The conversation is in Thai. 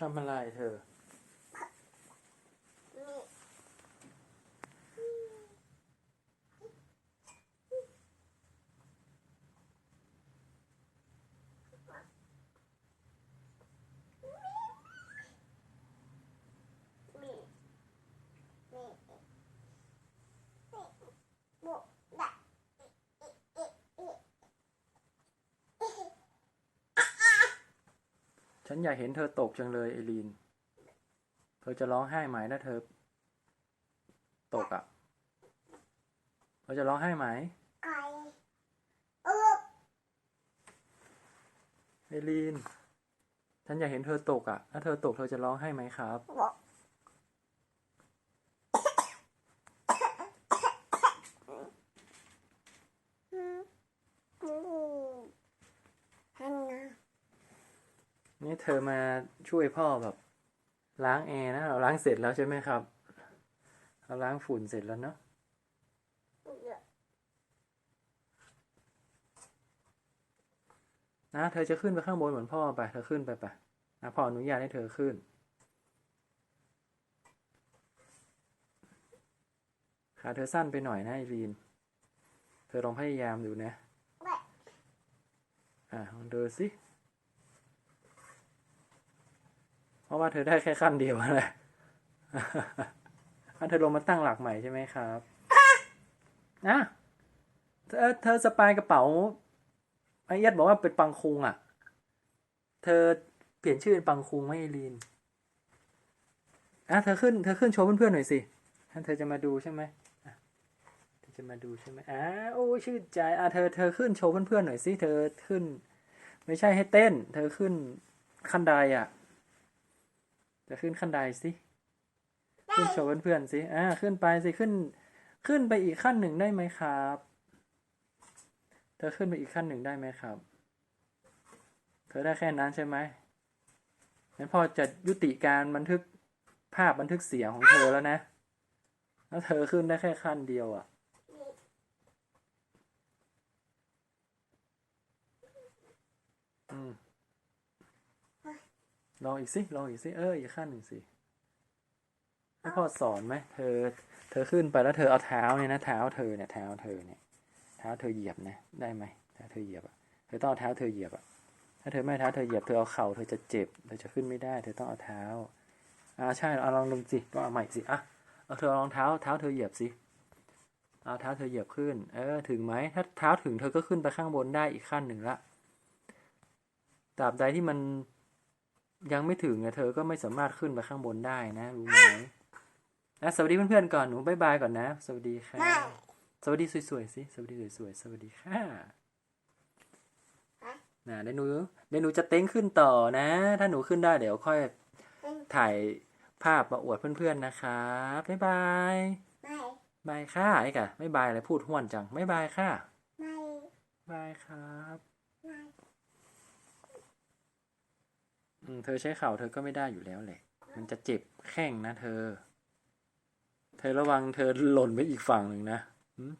ทำอะไรเธอ ฉันอยากเห็นเธอตกจังเลยเอลีน เธอจะร้องไห้ไหมถ้าเธอ ตกอะ่ะ เธอจะร้องไห้ไหมไก่เออเอลีน ฉันอยากเห็นเธอตกอะ่ะ ถ้าเธอตกเธอจะร้องไห้ไหมครับ บอกอืมอืมฮันนะ นี่เธอมาช่วยพ่อแบบ ล้างแอร์นะเราล้างเสร็จแล้วใช่ไหมครับเราล้างฝุ่นเสร็จแล้วเนาะนะ เธอจะขึ้นไปข้างบนเหมือนพ่อไป เธอขึ้นไปไปนะพ่ออนุญาตให้เธอขึ้น ขาเธอสั้นไปหน่อยนะไอรีน เธอลองพยายามดูนะไม่อะลองดูสิ เพ ราะว่าเธอได้แค่ขั้นเดียวแหละอันเธอลงมาตั้งหลักใหม่ใช่ไหมครับนะเธอเธอสปายกระเป๋าไอ้ยัดบอกว่าเป็นปังคุงอะ เธอเปลี่ยนชื่อเป็นปังคุงไหมไอรีนอะเธอขึ้นเธอขึ้นโชว์เพื่อนๆหน่อยสิท่านเธอจะมาดูใช่ไหมอะเธอจะมาดูใช่ไหมอ่าโอ้ชื่นใจอะเธอเธอขึ้นโชว์เพื่อนๆหน่อยสิเธอขึ้น ไม่ใช่ให้เต้น เธอขึ้นขั้นใดอะ จะขึ้นขั้นใดสิ ขึ้นโชว์เพื่อนๆสิ อ่า ขึ้นไปสิ ขึ้น ขึ้นไปอีกขั้นหนึ่งได้ไหมครับ เธอขึ้นไปอีกขั้นหนึ่งได้ไหมครับ เธอได้แค่นั้นใช่ไหมงั้นพอจะยุติการบันทึกภาพบันทึกเสียงของเธอแล้วนะ แล้วเธอขึ้นได้แค่ขั้นเดียวอะอืม ลองอีกสิลองอีกสิเอออีกขั้นหนึ่งสิให้พ่อสอนไหมเธอ เธอขึ้นไปแล้วเธอเอาเท้าเนี่ยนะเท้าเธอเนี่ยเท้าเธอเนี่ยเท้าเธอเหยียบนะได้ไหมเท้าเธอเหยียบอะเธอต้องเอาเท้าเธอเหยียบอะถ้าเธอไม่เอาเท้าเธอเหยียบเธอเอาเข่าเธอจะเจ็บเธอจะขึ้นไม่ได้ เธอต้องเอาเท้าอ่าใช่เอาลองลงสิก็เอาใหม่สิอะเอาเธอเอารองเท้าเท้าเธอเหยียบสิเอาเท้าเธอเหยียบขึ้น เออ ถึงไหม ถ้าเท้าถึงเธอก็ขึ้นไปข้างบนได้อีกขั้นหนึ่งละตราบใดที่มัน ยังไม่ถึงเนี่ยเธอก็ไม่สามารถขึ้นไปข้างบนได้นะรู้ไหมนะสวัสดีเพื่อนๆก่อนหนูบายบายก่อนนะ สวัสดีค่ะไม่สวัสดีสวยๆสิสวัสดีสวยๆสวัสดีค่ะนะเดี๋ยวหนูเดี๋ยวหนูจะเต้งขึ้นต่อนะ ถ้าหนูขึ้นได้เดี๋ยวค่อยถ่ายภาพมาอวดเพื่อนๆนะครับบ๊ายบายไม่บายค่ะไอ้กะไม่บายอะไรพูดห้วนจังไม่บายค่ะไม่บายครับไม่อืม เธอใช้เข่าเธอก็ไม่ได้อยู่แล้วแหละ มันจะเจ็บแข้งนะเธอ เธอระวังเธอหล่นไปอีกฝั่งหนึ่งนะหืม